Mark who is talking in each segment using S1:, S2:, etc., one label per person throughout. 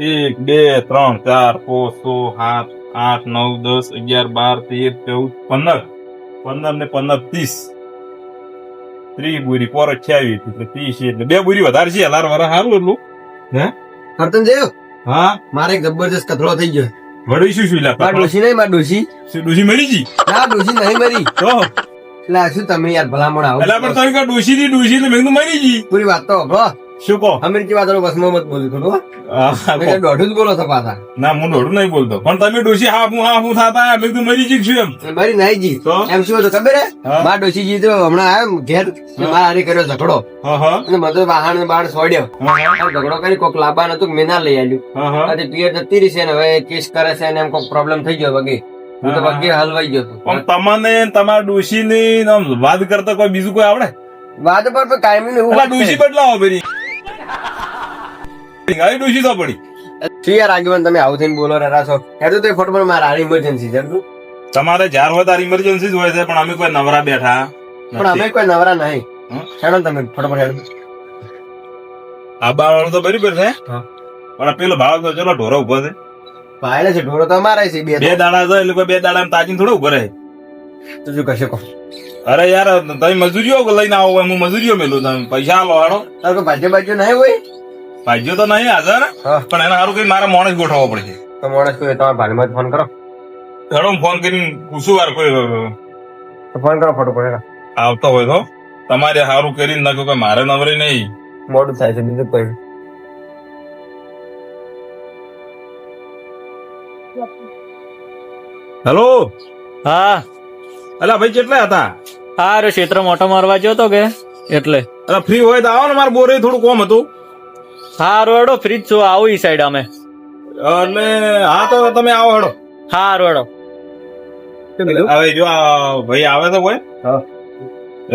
S1: એક બે ત્રણ ચાર પાંચ સો સાત આઠ નવ દસ અગિયાર બાર તેર ચૌદ પંદર. પંદર ને પંદર ત્રીસ. ત્રીસ બુરી પર અઠ્યાવીસ એટલે ત્રીસ એટલે બે બુરી વધારે છે હલાર વાર સારું એટલું. હે?
S2: કરતન જયો
S1: હા?
S2: મારે એક જબરજસ્ત કથળો થઈ ગયો.
S1: વળી શું શું
S2: માર ડોસી નહીં માર શું
S1: ડોસી મરી જી
S2: ના ડોસી નહીં મરી.
S1: તો?
S2: એટલે શું તમે યાર ભલામણ આવો?
S1: એટલે પણ તમે ડોસી ની ડોસી ને મેં મરી જી
S2: પૂરી વાત તો હંભળો.
S1: શું કહો?
S2: અમેરિકી વાત બસમાં મત બોલું થોડું દોઢું જ બોલો છો પાછા.
S1: ના હું દોડું નહીં બોલતો. પણ તમે ડોશી હા હું હા હું થતા મેં કીધું મરી જી છું એમ.
S2: મરી નહીં જી
S1: તો?
S2: એમ શું હતું ખબર હે. માર ડોશી જી તો હમણાં આવ્યો ઘેર મારા હારી કર્યો ઝઘડો. અને બધો વાહન ને છોડ્યો. અને ઝઘડો કરી કોક લાંબા કે મેં ના લઈ આવ્યું
S1: હા હા.
S2: પિયર જતી રહી છે ને હવે કેસ કરે છે ને એમ કોક પ્રોબ્લેમ થઈ ગયો વગે હું તો
S1: હા.
S2: વગે હલવાઈ ગયો
S1: પણ તમને તમારા ડોશી ની વાત કરતા કોઈ બીજું કોઈ આવડે?
S2: વાત પર કાયમી
S1: ડોશી બદલાવો પેલી આવી ડોશી તો પડી
S2: શું યાર આગેવાન તમે આવું થઈને બોલો રહ્યા છો. એ તો ફોટો પર મારા હારી ઇમરજન્સી છે
S1: તમારે જ્યાર હોય તાર ઇમરજન્સી જ હોય છે પણ અમે કોઈ નવરા બેઠા
S2: પણ અમે કોઈ નવરા નહીં? હેડો તમે ફોટો પર હેડો.
S1: આબા વાળો તો બરાબર છે. પણ પેલો ભાવ તો ચલો ઢોરો ઊભો છે.
S2: ભાઈ છે ઢોરો તો અમારા છે બે
S1: દાડા એટલે કોઈ બે દાડા તાજી થોડો ઊભો રહે.
S2: તો શું કશે કહો.
S1: અરે યાર તમે મજૂરીઓ લઈને આવો હું મજૂરીઓ મેલું તમે પૈસા લો હાડો
S2: તારે કોઈ ભાજ્ય બાજુ નહીં હોય?
S1: ભાજ્યો તો નહીં હાજર પણ એના સારું કઈ મારે મોણસ ગોઠવવો પડશે.
S2: તો માણસ કોઈ તમારા ભાઈમાં જ ફોન કરો.
S1: હેડો હું ફોન કરીને પૂછું વાર કોઈ
S2: ફોન કરો ફોટો પડે
S1: આવતો હોય તો. તમારે સારું કરીને નાખો કે મારે નવરી નહીં.
S2: મોડું થાય છે બીજું કોઈ.
S1: હેલો?
S3: હા.
S1: અલા ભાઈ કેટલા હતા?
S3: હા રે ક્ષેત્ર મોટો મારવા ગયો તો કે? એટલે.
S1: ફ્રી હોય તો આવો ને મારે બોરે થોડું કોમ હતું.
S3: હા રોડો જ છું આવું ઈ સાઈડ અમે.
S1: એટલે હા તો તમે આવો હેડો.
S3: હા રોડો
S1: હવે જો આ ભાઈ આવે તો કોઈ?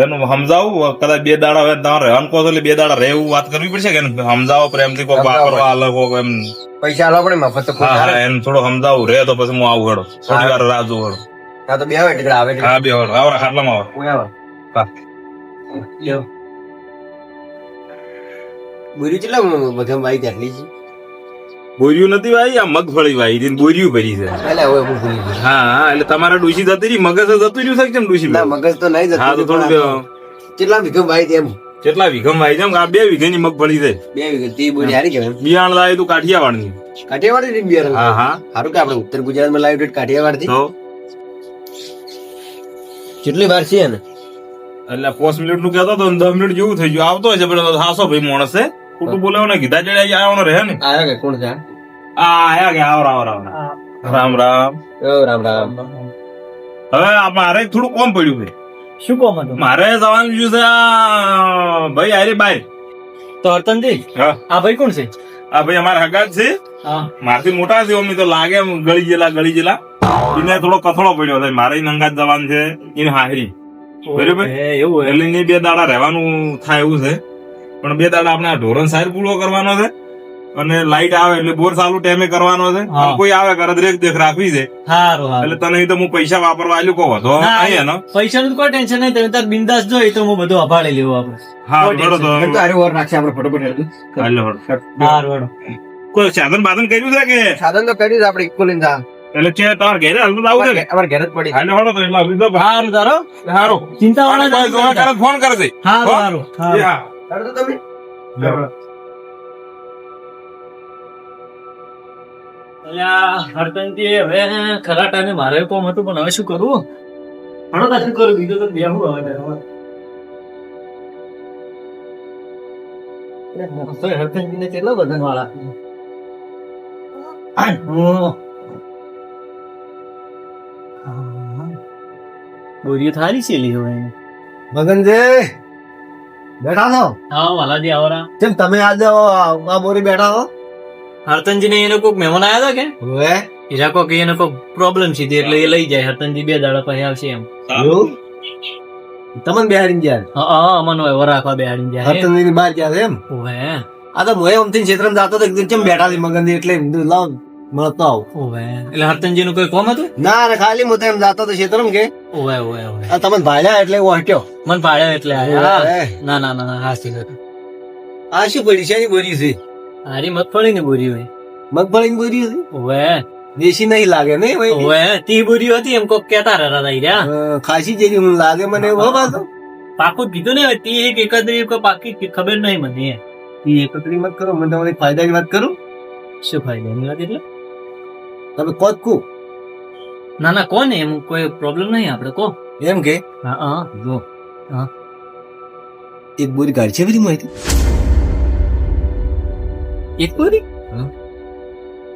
S1: એનું સમજાવું કદાચ બે દાડા હવે તમારે રહેવાનું કહો એટલે બે દાડા રહેવું વાત કરવી પડશે કે એને સમજાવો પ્રેમથી કોઈ
S2: સમજાવો.
S1: અલગ હોય એમ.
S2: પૈસા આલવા પડે મફત
S1: હા એને થોડો સમજાવું રે તો પછી હું આવું હેડો. થોડી વાર રાહ જોઉં હેડો.
S2: હા તો બે આવે ટીકડા આવે
S1: હા બે આવે આવરા ખાટલામાં આવો.
S2: કોઈ આવે.
S1: હા.
S2: લ્યો. બોર્યું કેટલા મધમ ભાઈ ત્યારની છે?
S1: બોર્યું નથી ભાઈ આ મગફળી ભાઈ હતી બોર્યું ભરી છે.
S2: એટલે હવે હું ભૂલી ગયો.
S1: હા હા એટલે તમારા ડૂસી જતી રહી મગજ તો જતું રહ્યું છે કેમ ડૂસી
S2: ના મગજ તો નહીં જતું
S1: હા તો થોડું
S2: કેટલા વીઘો વાઈ તેમ
S1: કેટલા વિઘમ ભાઈ છે આ બે વીઘાની મગફળી છે.
S2: બે વીઘો તી બોલી હારી કહેવાય
S1: બિયાણ લાવે તું કાઠિયાવાડની.
S2: કાઠિયાવાડની બિયારણ?
S1: હા હા.
S2: સારું કે આપણે ઉત્તર ગુજરાતમાં લાવ્યું કાઠિયાવાડથી
S1: તો?
S2: કેટલી વાર છે ને
S1: એટલે પાંચ મિનિટનું કહેતો તો દસ મિનિટ જેવું થઈ ગયું. આવતો હશે પણ હાસો ભાઈ માણસે ખોટું બોલાવો ને કીધા જડે આવવાનો રહે ને?
S2: આયા કે કોણ જાણ આ?
S1: આયા કે આવ રામ રામ રામ. રામ
S2: રામ રામ.
S1: હવે મારે થોડું કોમ પડ્યું છે.
S3: શું કોમ હતું?
S1: મારે જવાનું છે ભાઈ આરે બાય
S3: તો હરતનજી
S1: હા.
S3: આ ભાઈ કોણ છે?
S1: આ ભાઈ અમારા હગા છે. મારથી મોટા છે અમને તો લાગે એમ ગળી જેલા ગળી જેલા. એને થોડો કથળો પડ્યો હતો મારે નંગાત જવાનું છે એને હાહરી. બરોબર?
S3: એવું
S1: એટલે બે દાડા રહેવાનું થાય એવું છે. પણ બે દાડા આપણે આ ઢોરણ સાહેબ પૂરો કરવાનો છે. અને લાઈટ આવે એટલે બોર ચાલુ ટાઈમે કરવાનો છે. કોઈ આવે કરે દેખ દેખ રાખવી છે. એટલે તને તો હું પૈસા વાપરવા આલ્યું કહો તો
S3: ના,
S1: અહીંયા ને.
S3: કોઈ ટેન્શન નહીં. તમે તાર બિંદાસ જો તો હું બધું અભાળી લેવું આપણે
S1: હા
S3: કોઈ
S1: બરો તો
S2: એમ ઓર નાખશે આપણે ફટોફટ.
S1: હાલો, હાલો. કોઈ સાધન બાધન કર્યું છે કે?
S2: સાધન તો કર્યું છે આપણે ઇક્કો લઈને જા.
S1: એટલે છે તમારે ઘેરે હાલ તો આવું છે કે?
S2: અમારે ઘેર જ પડી
S1: હાલ હાલો તો એટલે આવી તો
S3: હારું તારો.
S1: હારું.
S3: ચિંતા વાળા
S1: ફોન કરે છે
S3: હારું
S1: હો?
S3: હારું હારું.
S1: હા.
S2: તો તમે.
S3: હરતનજી હવે ખરા ટાઈમે મારે કોમ હતું પણ હવે શું કરવું હણો તા શું કરું? બીજું તો બેહું હવે ઘરમાં. તો કેટલા વજન વાળા બોરીઓ થારી છે લીધો એને
S2: મગનજી બેઠા છો?
S3: હા વાલાજી આવરા
S2: કેમ તમે આજે આ બોરી બેઠા છો
S3: હરતનજી ને એને કોઈક મહેમાન આવ્યા હતા કે?
S2: હવે?
S3: હીરા કોક એને કોઈક પ્રોબ્લેમ છે એટલે એ લઈ જાય. હરતનજી બે દાડા પછી આવશે એમ.
S2: તમને બેહાડીને ગયા?
S3: હા હા અમન હોય વરાખવા બેહાડીને જાય
S2: હરતનજી ની બહાર ગયા એમ?
S3: ઓવે.
S2: આ તો મોય અમથી ક્ષેત્રમાં જાતો તો એકદમ બેઠા છે મગન એટલે લાવ મળતો આવ.
S3: ઓવે. એટલે હરતનજી નું કોઈ કોમ હતું?
S2: ના ના ખાલી હું એમ જાતો તો ક્ષેત્રમાં કે?
S3: ઓવે ઓવે
S2: આ તમને ભાડ્યા એટલે હું હટ્યો.
S3: મન ભાડ્યા એટલે ના ના ના હાસી
S2: આ શું પડી? છે બોરી છે?
S3: હારી મગફળી ની બોરી હોય.
S4: મગફળી બોરી હતી?
S3: ઓવે.
S4: દેશી નહીં લાગે ને ભાઈ.
S3: ઓવે તી બોરી હતી એમ કોક કેતા રહ્યા હતા રહ્યા.
S4: ખાસી જેવી મને લાગે મને એવું પાછું.
S3: પાકું કીધું ને તી એક એકત્રી કોઈ પાકી કી ખબર નહીં મને
S4: તી એકત્રી મત કરો મને તમારી ફાયદાની વાત કરું?
S3: શું ફાયદા એની વાત એટલે?
S4: તમે કોત કુ.
S3: ના ના કોને એમ કોઈ પ્રોબ્લેમ નહીં આપણે કો
S4: એમ કે?
S3: હા હા.
S4: જો.
S3: હા.
S4: એક બોરી કાઢી છે બધી માહિતી?
S3: એક
S4: હા.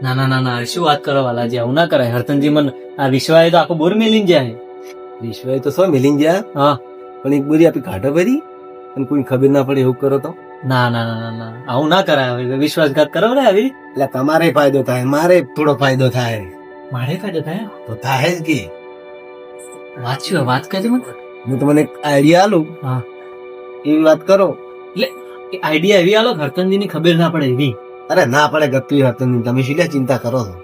S3: ના ના ના ના શું વાત કરો વાલાજી? આવું ના કરાય. હરતનજી મન આ વિશ્વાએ તો આખો બોર મેલીન જાય
S4: વિશ્વાય તો સો મેલીન જાય
S3: હા.
S4: પણ એક બોરી આપી કાઢો ભરી? અને કોઈ ખબર ના પડે એવું કરો તો?
S3: ના ના ના ના આવું ના કરાય. હવે વિશ્વાસઘાત કરો ને આવી.
S4: એટલે તમારે ફાયદો થાય મારે થોડો ફાયદો થાય.
S3: મારે ફાયદો થાય?
S4: તો થાય જ કે.
S3: વાત શું વાત કરજો મને.
S4: હું તમને એક આઈડિયા આલું.
S3: હા.
S4: એવી વાત કરો.
S3: એટલે આઈડિયા એવી આલો હરતનજી ની ખબર ના પડે એવી.
S4: અરે ના પડે ગતું હતું તમે શું લે ચિંતા કરો છો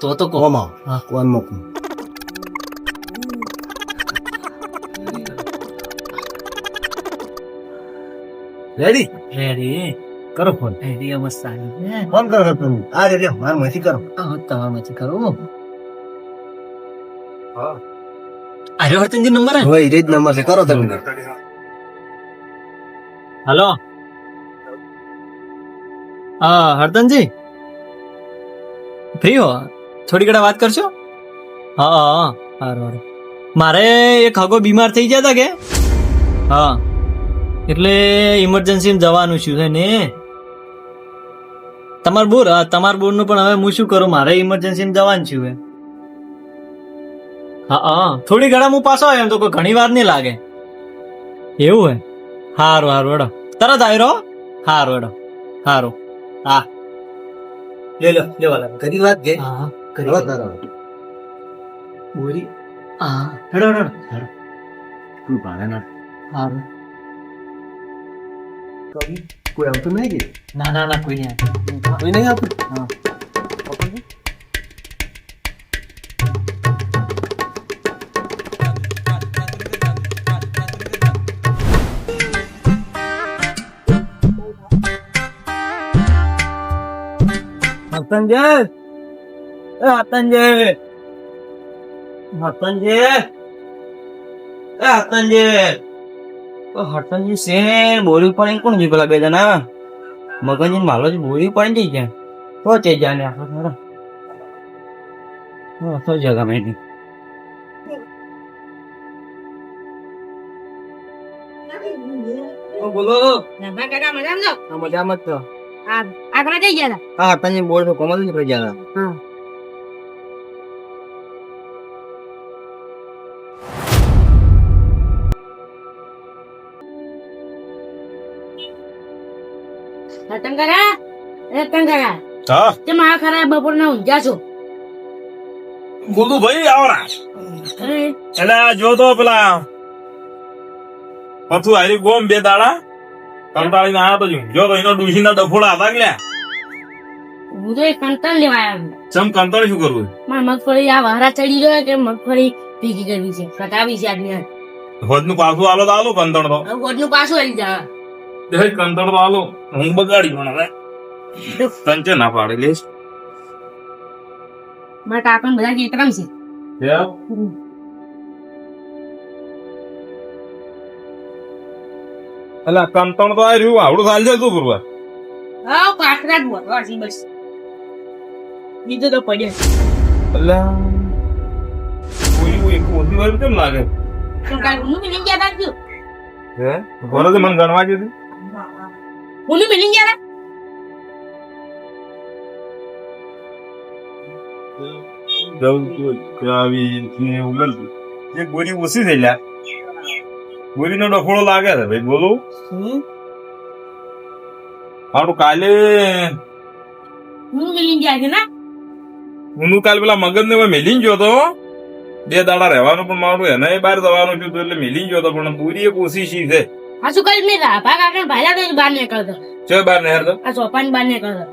S3: તો તો કહો
S4: કોમાં
S3: હા.
S4: કોણ મોકલું રેડી
S3: રેડી
S4: કરો ફોન
S3: રેડી મસ્ત આવી
S4: ફોન કરો તમે આ રેડી મારમાંથી કરો
S3: તમારામાંથી કરો
S4: હા.
S3: અરે હરતનજી નંબર હે
S4: હવે એ જ નંબર છે કરો તમે
S3: હલો હા હરતનજી ફ્રી હો? થોડી ઘણા વાત કરશો હા હા સારું હારું મારે એક હગો બીમાર થઈ ગયા હતા કે? હા. એટલે ઇમરજન્સીમાં જવાનું છું છે ને? તમાર બોર તમાર બોરનું પણ હવે હું શું કરું? મારે ઇમરજન્સીમાં જવાનું છું હવે હા હા થોડી ઘણા હું પાછો આવ્યો, એમ તો કોઈ ઘણી વાર નહીં લાગે. એવું હે? હારું હારું, હેડો. તરત આવી રહો. હારું. હેડો હારું હા
S4: લે લો લેવા લાગે કરી વાત કે
S3: હા
S4: કરો તારો
S3: બોરી હા હેડો હેડો હેડો
S4: તું ભાડે ના
S3: હારું
S4: કોઈ આવતું નહીં કે
S3: ના ના ના કોઈ નહીં આવે.
S4: કોઈ નહીં આવતું
S3: હા હસનજય એ હસનજય હસનજય એ હસનજય ઓ હસનજી શેર બોરી પડી કોણ જી પેલા બે જણા મગનજી ને માલોજી બોરી પડી જઈ ગયા. તો તે જાને આખો હા તો જગા મેં બોલો.
S5: મજામાં?
S3: મજામાં જ
S5: આ આગળ જઈ ગયા.
S3: હા હસનજી બોર તો કોમલ પડી ગયા
S5: હા. રતન કાકા
S1: હા?
S5: તે મારા ખરા બપોરના ઊંઘ્યા છો?
S1: બોલું ભાઈ આવરા એટલે આ જો તો પેલા પથું હારી ગોમ બે દાડા કંટાળીને આયા તો જો એનો ડુસીના ડફોડા હતા કે
S5: હું તો કંટાળ લેવા આવ્યો
S1: ચમ કંટાળી શું કરવું
S5: મારા મગફળી આ વારા ચડી ગયો કે મગફળી ભીગી કરવી છે? કટાવી છે આજની આજ.
S1: હોજનું પાછું આલો તો આલો કંતણ તો.
S5: ગોળનું પાછું આવી જા
S1: દે કંતણ તો આલો. હું બગાડી પણ હવે. તંચે ના પાડી લઈશ.
S5: મારા કાકા બધા કેતરામ છે
S1: એટલે કંતણ તો આ રહ્યું આવડું ચાલ શું કરવા
S5: હા પાકરા જ છે બસ બીજો તો પડ્યો
S1: એટલે કોઈ એક ઓછી વાર કેમ લાગે
S5: તો ઊનું મિલિંગ ગયા શું?
S1: હે બોલો તો મને ગણવા દીધું
S5: હું મિલિંગ ગયા હતા
S1: જવું તો કાવી ને ઉમલ એક બોરી ઓછી થઈ લ્યા બોરીનો ડફોળો લાગે છે ભાઈ બોલું. હારું કાલે
S5: છે
S1: હું કાલે પેલા મગજ ને મેલી ગયો તો. બે દાડા રહેવાનું પણ મારું એને બહાર જવાનું છું એટલે મેલી ગયો તો પણ પૂરી ઓછી શી છે?
S5: આ શું કરી મેં રાભા કાકા ભાલા તો બહાર નીકળતો
S1: છે બહાર નહેર તો?
S5: આ ચોપાની બહાર નીકળતો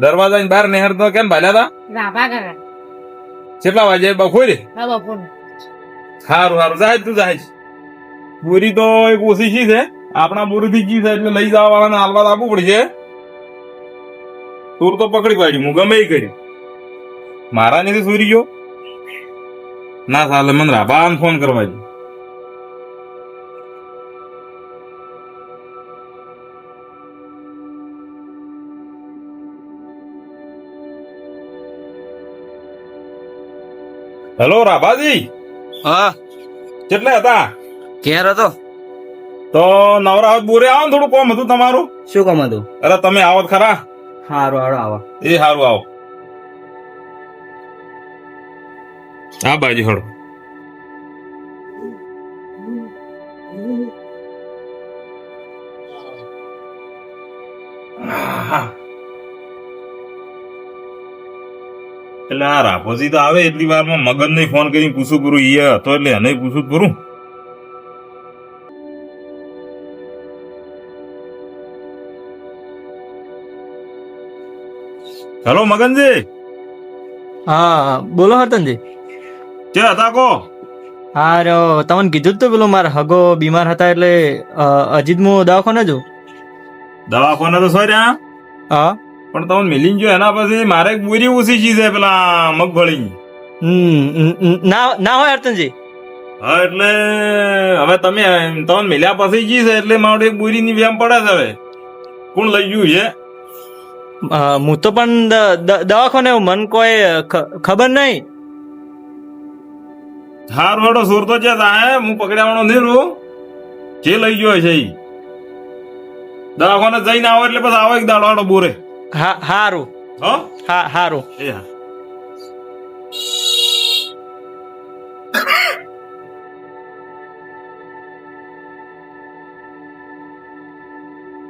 S1: દરવાજા ની બહાર નહેર તો કેમ ભાલ્યા તા?
S5: રાભા કાકા
S1: કેટલા વાગે બપોરે?
S5: હા બપોરે.
S1: સારું સારું જાય તું જાય બોરી તો એક ઓછી છે. આપણા બોરી થી જી છે એટલે લઈ જવા વાળાને હાલવા આપવું પડશે. સુર તો પકડી પાડ્યું હું ગમે એ કર્યું. મારા નથી સુરી ગયો. ના સાલે મને રાબાન ફોન કરવા દે. હેલો રાભાજી.
S6: હા.
S1: કેટલા હતા?
S6: ક્યાં હતો?
S1: તો નવરા બોરે આવો ને થોડું કોમ હતું તમારું?
S6: શું કામ હતું?
S1: અરે તમે આવો ખરા.
S6: હારું હારું આવો.
S1: એ સારું આવો. આ બાજુ હળો. એટલે આ રાફોજી તો આવે એટલી વારમાં મગન નહીં ફોન કરીને પૂછું પૂરું ઈ હતો એટલે એને પૂછું પૂરું હેલો મગનજી
S3: હા બોલો હરતનજી.
S1: કે હતા કો?
S3: હા રો તમને કીધું તો પેલો મારા હગો બીમાર હતા એટલે અજીત મુ દવાખાને જો.
S1: દવાખાને તો સોય રહ્યા
S3: હા.
S1: પણ તમે મિલી જો એના પછી મારે એક બોરી ઓછી ચીજ છે પેલા મગફળી.
S3: ના ના હોય હરતનજી.
S1: હા એટલે હવે તમે તમે મિલ્યા પછી જી છે એટલે મારું એક બોરી ની વ્યામ પડે છે હવે. કોણ લઈ ગયું છે?
S3: હું તો પણ દવાખાને. મન કોઈ ખબર નહીં
S1: હાર વાળો સુર તો છે સાહેબ હું પકડ્યાવાનો નહીં રહું જે લઈ ગયો છે દવાખાને જઈને આવો એટલે પછી આવો એક દાડો વાળો બોરે.
S3: હા હારું.
S1: હો?
S3: હા હારું.
S1: એ હા.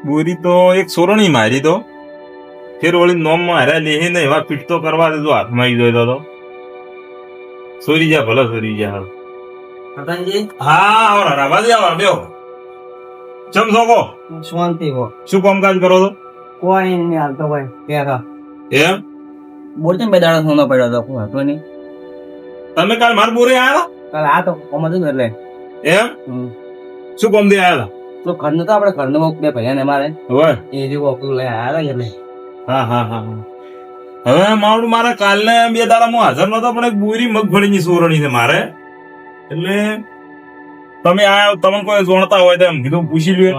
S1: બોરી તો એક સોરણી મારી તો. ફેર વળી નોમમાં હાર્યા લેહી ને એવા પીટતો કરવા દીધું હાથમાં આવી ગયો તો. સોરી જા ભલે સોરી જા. હાલ હા આવો રાવાજી આવો બેહો. ચમ સોકો
S6: શાંતિ હો.
S1: શું કામકાજ કરો છો?
S6: કોઈ નહીં હાલતો ભાઈ ક્યાં
S1: એમ?
S6: બોલતો બે દાડા સોનો પડ્યો તો કોઈ હતો નહીં.
S1: તમે કાલ માર બોરે આયા
S6: કાલ આ તો કોમ હતું એટલે.
S1: એમ? શું કામ દે આયા
S6: તો ઘરનું તો આપણે ઘરનું બે ભૈયા ને મારે એ જે કોક લઈ આવ્યા એટલે.
S1: હા હા હા હા. હવે મારું મારે કાલને બે દાડા હું હાજર નતો પણ એક બોરી મગફળીની સોરણી છે મારે. એટલે તમે આ તમને કોઈ જોણતા હોય તો એમ કીધું પૂછી લ્યો.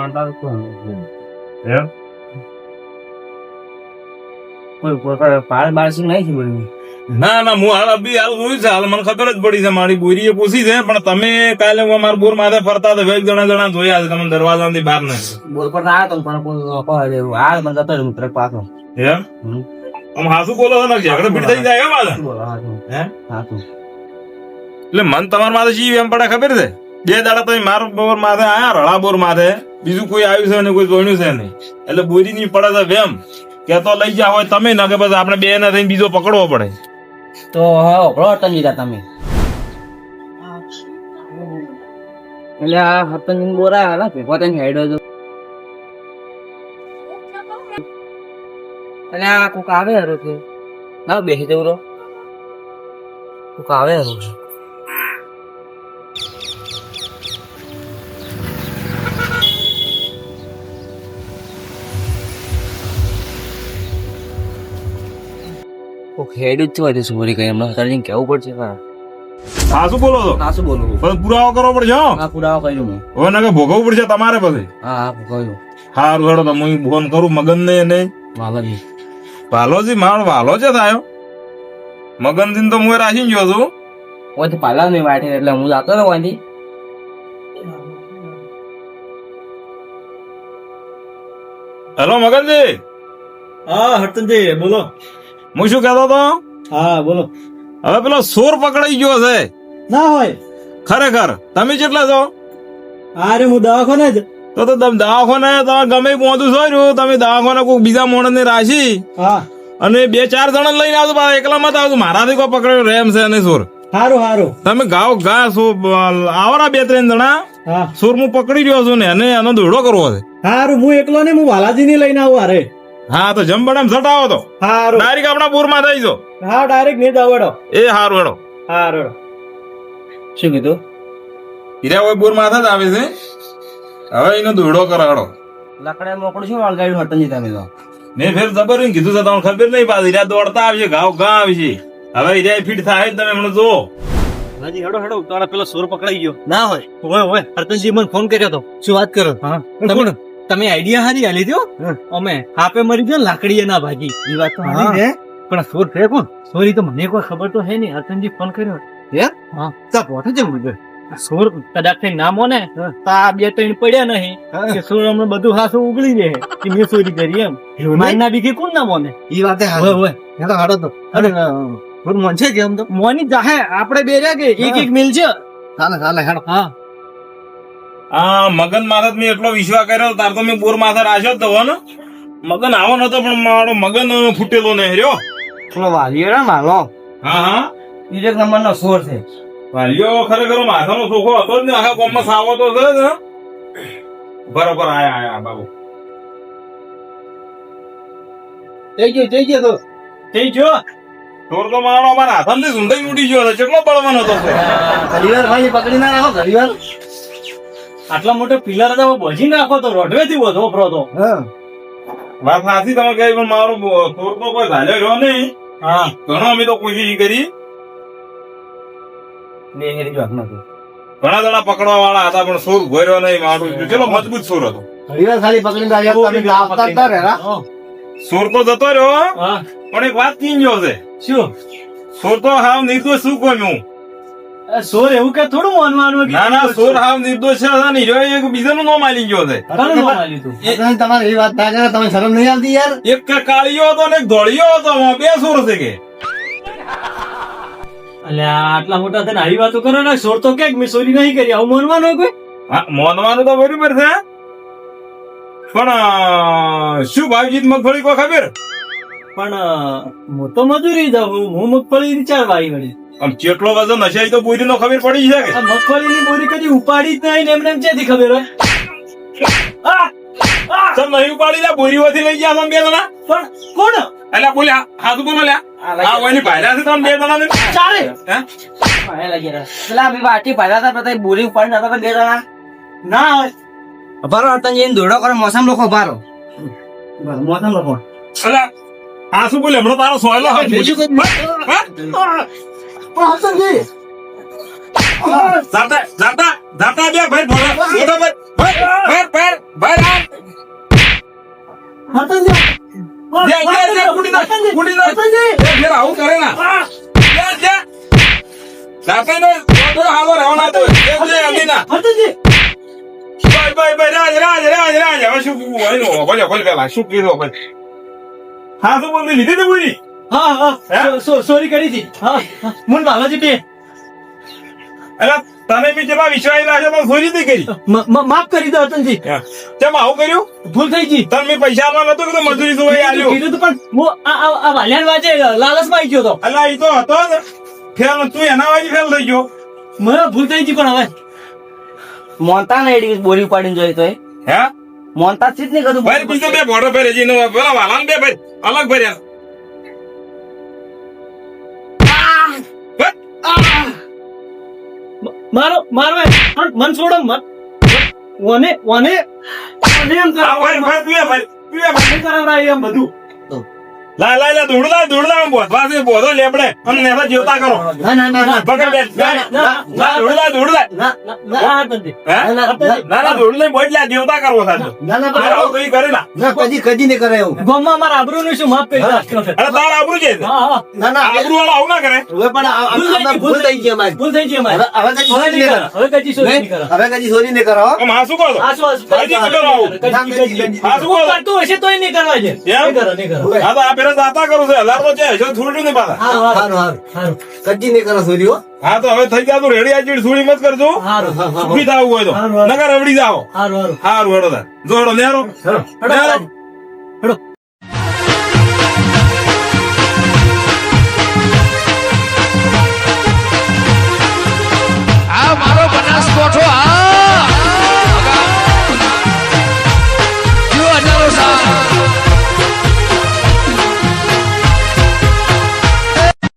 S6: કોઈ કોઈ પાર બાર શું નહીં બોલ્યું
S1: ના ના હું હાલ અભી હાલ જોયું છે હાલ. મને ખબર જ પડી છે મારી બોરી એ પૂછી છે પણ તમે કાલે હું મારા બોર માથે ફરતા હતા વેગ જણા જણા જોયા છે તમે દરવાજાથી બહાર ને
S6: બોર પર ના તો પણ હાલ મને જતો હું ટ્રક પાછો.
S1: એમ? આમ હાસુ બોલો ને ઝઘડો પીટ થઈ જાય એમ હાલ?
S6: હા
S1: એટલે મન તમારા માથે જીવ એમ પડે ખબર છે? બે દાડા તમે માર બોર માથે આયા રળા બોર માથે. બીજું કોઈ આવ્યું છે ને કોઈ જોયું છે નહીં. એટલે બોરી ની પડે છે વેમ. કે તો લઈ જા હોય તમે ના કે બસ આપણે બે ના થઈને બીજો પકડવો પડે.
S6: તો હવે ઓપડો હતન લીધા તમે. એટલે આ હતન બોરા હાલા, ભેગો થઈને હેડો તો એટલે આ કોક આવે હરો છે ના, બેસી જવું કોક આવે હરો છે હેડ જ છે સોરી કઈ. હમણાં હતાજી કેવું પડશે પણ.
S1: હા શું બોલો છો?
S6: ના શું બોલું
S1: પછી પુરાવો કરવો પડશે હા.
S6: આ પુરાવો કર્યો મેં.
S1: હવે નકે ભોગવવું પડશે તમારે પછી.
S6: હા હા કહ્યું
S1: હારું હેડો તમે હું ફોન કરું મગન ને નહીં
S6: વાલોજી
S1: વાલોજી મારો વાલો છે થાયો મગન દિન તો હું રાખીને ગયો છું.
S6: ઓથી પાલા નહીં વાટે એટલે હું જાતો ને ઓથી
S1: હેલો મગનજી.
S4: હા હરતનજી બોલો.
S1: હું શું કહેતો હતો?
S4: હા બોલો.
S1: હવે પેલો સોર પકડાઈ ગયો છે.
S4: ના હોય.
S1: ખરેખર તમે કેટલા છો?
S4: અરે હું દવાખાને જ.
S1: તો તો તમે દવાખાને તમે ગમે પહોંચું છો તમે દવાખાને કોઈ બીજા મોણસ ને રાખી
S4: હા.
S1: અને બે ચાર જણા લઈને આવજો પાછા એકલા મત આવજો મારાથી કોઈ પકડ્યો રેમ છે અને સુર.
S4: સારું સારું
S1: તમે ગાવ ગા સો આવરા બે ત્રણ જણા. સુર હું પકડી રહ્યો છું ને અને એનો દોડો કરવો છે.
S4: સારું હું એકલો ને હું વાલાજી ની લઈને આવું અરે
S1: હા તો જમબડામ સટાવો તો.
S4: હારું.
S1: ડાયરેક્ટ આપણા પૂરમાં થઈ જો
S4: હા ડાયરેક્ટ નહીં દવડો
S1: એ હારું હારું
S4: સારું
S6: શું કીધું?
S1: હીરા હોય બોર માથા જ આવે છે. હવે એનો દોડો કરાડો.
S6: લાકડા મોકળું શું વાળગાડ્યું હટન જી તમે તો?
S1: મેં ફેર જબર કીધું છે તમને ખબર નહીં પાછી. ઈરા દોડતા આવશે ઘાવ ઘા આવશે હવે હીરા ફીટ થાય તમે હમણાં જો
S3: હાજી હેડો હેડો. તારા પેલો સોર પકડાઈ ગયો.
S4: ના હોય.
S3: ઓય ઓય હરતનજી મને ફોન કર્યો તો.
S4: શું વાત કરો?
S3: હા. તમે આઈડિયા હારી આલી દો અમે હાપે મરી ગયો લાકડીએ ના ભાગી.
S4: એ વાત તો હારી છે.
S3: પણ સોર છે કોણ? સોરી તો મને કોઈ ખબર તો હે નહીં. અર્જનજી ફોન કર્યો.
S4: હે?
S3: હા.
S4: તા પોઠે જેમ લીધે
S3: સોર કદાચ કઈ નામો ને તા બે ત્રણ પડ્યા નહીં કે સોર હમણાં બધું હાસો ઉગળી દે કે મેં ચોરી કરી એમ. મારના બીકે કોણ ના ને
S4: એ વાતે
S3: ઓય
S4: હોય
S3: એ
S4: તો હાડો તો. અરે. મન છે કે આમ તો?
S3: મોની જાહે. આપણે બે રહ્યા કે એક એક મિલ છે
S4: ચાલે ચાલે હેડો.
S3: હા.
S1: આ મગન માથે મેં એટલો વિશ્વાસ કર્યો તાર તો મેં બોર માથે રાખ્યો જ તો ને? મગન આવો નતો પણ મારો મગન ફૂટેલો ને રહ્યો
S6: એટલો વાલીઓ ને માલો
S1: હા હા.
S6: બીજો નંબર નો સોર છે.
S1: વાલીઓ ખરેખર માથાનો સોખો હતો જ ને આખા ગામમાં સાવો તો છે ને બરોબર આયા આયા બાબુ.
S4: જઈ ગયો જઈ ગયો તો.
S3: જઈ ગયો?
S1: ચોર તો મારો અમારા હાથામાંથી ઝુંડાઈ ઉડી ગયો છે કેટલો બળવાનો હતો?
S4: ઘડીવાર ભાઈ પકડી ના રાખો ઘડીવાર.
S3: આટલા મોટા પિલર હતા બજી નાખો તો રોડવે થી બધો વપરો તો
S1: વાત સાચી તમે કહી પણ મારો તો કોઈ ઝાલ્યો રહ્યો નહીં.
S3: હા.
S1: ઘણો અમે તો કોશિશ કરી. ઘણા જણા પકડવા વાળા હતા પણ સોર ભર્યો નહીં મારું ચલો મજબૂત સોર હતો.
S4: ઘડીવાર ખાલી પકડીને આવ્યા તમે લાવતા હતા રે હા?
S3: હા.
S1: સોર તો જતો રહ્યો
S3: હા.
S1: પણ એક વાત કીંજો છે.
S3: શું?
S1: સોર તો હાવ નિર્દોષ શું
S3: આ સોર એવું કે થોડું માનવાનું કે
S1: ના ના સોર હાવ નિર્દોષ છે અને જો એક બીજાનું નામ આલી ગયો છે.
S3: કોનું નામ આલ્યું તું?
S4: તમે તમારે એ વાત ના કરે તમને શરમ નહીં આવતી યાર.
S1: એક કે કાળિયો હતો ને એક ધોળિયો હતો બે સોર છે કે.
S3: અલ્યા આટલા મોટા થઈને આવી વાતો કરો ને સોર તો કે મેં ચોરી નહીં કરી આવું માનવાનું હોય કોઈ?
S1: હા, મોનવાનું તો બરાબર છે. પણ શું ભાવજીત મગફળી કોઈ ખબર?
S3: પણ હું તો મજૂરી જાઉં હું મગફળી ચાર વાળી વળી.
S1: આમ કેટલો વજન હશે એ તો બોરી નો ખબર પડી છે કે?
S3: મગફળી ની બોરી કદી ઉપાડી જ નહીં ને એમને એમ ક્યાંથી ખબર હોય? આ! આ!
S1: નહીં ઉપાડી લે બોરી વથી લઈ ગયા તમે બે જણા.
S3: પણ કોણ?
S1: એટલે બોલ્યા હાથ ઉપર બોલ્યા આ વયની ભાયલા છે તમે બે જણા ને?
S3: ચારે.
S1: હે?
S6: લાગી રહ્યા. પેલા અમે વાટી ભર્યા હતા બધા બોરી ઉપાડી નતા બે જણા.
S3: ના હોય.
S6: અભારો અટન જઈને દોડો કરો મોસમ લોકો અભારો. મોસમ લોકો.
S1: એટલે આ શું બોલે? હમણાં તારો સોયલો હાથ
S4: બીજું કઈ
S1: હે?
S4: પણ હસનજી
S1: જાતા જાતા જાતા બે ભાઈ ભોળા. મોટો ભાઈ ભાઈ ભાઈ ભાઈ
S4: હસનજી
S1: જે જે જે કુડી ના કુડી ના એ ફેર આવું કરે ના. જે જે જાતા નો થોડો હાલો રહેવાના તો જે જે અમીના
S3: હતજી
S1: ભાઈ ભાઈ ભાઈ રાજ રાજ રાજ રાજ. હવે શું હોય નો ભલે ભલે પેલા શું કીધું ભાઈ હા શું બોલતી લીધી તે બોલી
S3: હા હા. સોરી કરી હતી હા. મુન બાલાજી બે
S1: અરે તને બી જેમાં વિશ્વાસ રાખે તો સોરી નહીં કરી.
S3: મ- મ- માફ કરી દો હતનજી
S1: તેમ આવું કર્યું?
S3: ભૂલ થઈ ગઈ.
S1: તમે મેં પૈસા આપવા નતો કીધું મજૂરી તો ભાઈ આલ્યો.
S3: કીધું તું પણ હું આ આ- આ વાજે વાજે લાલચમાં આવી ગયો તો.
S1: અલા એ તો હતો ને ફેલ તું એના વાજી ફેલ થઈ ગયો.
S3: મને ભૂલ થઈ ગઈ પણ હવે.
S6: મોનતા ને એડી બોરી ઉપાડીને જોઈ તો
S1: હે?
S6: મોનતા જ નહીં કરું
S1: ભાઈ બીજો બે ભોડો ફેરે જીનો એનો પેલા વાલાન બે ભાઈ અલગ ભર્યા.
S3: મારો મારો પણ મન છોડો મન. ઓને એમ
S1: ભાઈ ભાઈ તું એ ભાઈ તું એ ભાઈ.
S3: કરાવડાય એમ બધું?
S1: લા લા લા દોડ લા દોડ લા બોધવા છે બોધો લેબડે અને નેસા જીવતા કરો
S4: ના ના ના ના
S1: પકડ બે
S3: ના, ના,
S1: ના દોડ લા દોડ લા
S4: ના ના ના
S3: ના હતનજી
S1: બોડલા
S4: ના, ના,
S1: ના ના જીવતા કરવો સાચો
S4: ના ના
S1: અરે કઈ કરે ના
S4: ના કદી કદી ને કરે એવું
S3: ગોમમાં મારા આબરૂનું શું માફ કરી દો
S1: અરે તાર આબરૂ છે
S3: હા હા
S4: ના ના
S1: આબરૂ વાળા આવું ના કરે
S4: હવે પણ આ- આ-
S3: ભૂલ થઈ
S4: આ
S3: ગઈ,
S4: ભૂલ થઈ ગઈ અમારી
S3: ભૂલ થઈ ગઈ અમારી
S4: હવે હવે કદી
S3: નહીં
S4: નહીં
S3: કરો હવે કદી સોરી ને કરો
S4: હવે કદી સોરી ને કરો.
S1: આમ હા શું કરો
S3: આ શું
S1: કદી કરો આવું.
S3: કદી- કદી-
S1: હા શું કરો
S3: કરતું હશે તોય નહીં કરવા છે
S1: એમ?
S3: કરો નહીં કરો
S1: હા તો આ પેલા જાતા કરું છે હજાર તો છે હજુ થોડું નહીં પાછા
S3: હારું હારું
S4: હારું હારું.
S3: હારું
S4: નહીં કરો હો
S1: હા તો હવે થઈ જાતું રેડી આજી સુડી મત કરજો.
S3: હારું
S1: સુખી થવું હોય તો. નગર રવડી જાઓ.
S3: હારું હારું.
S1: હારું હેડો જો હેડો નેરો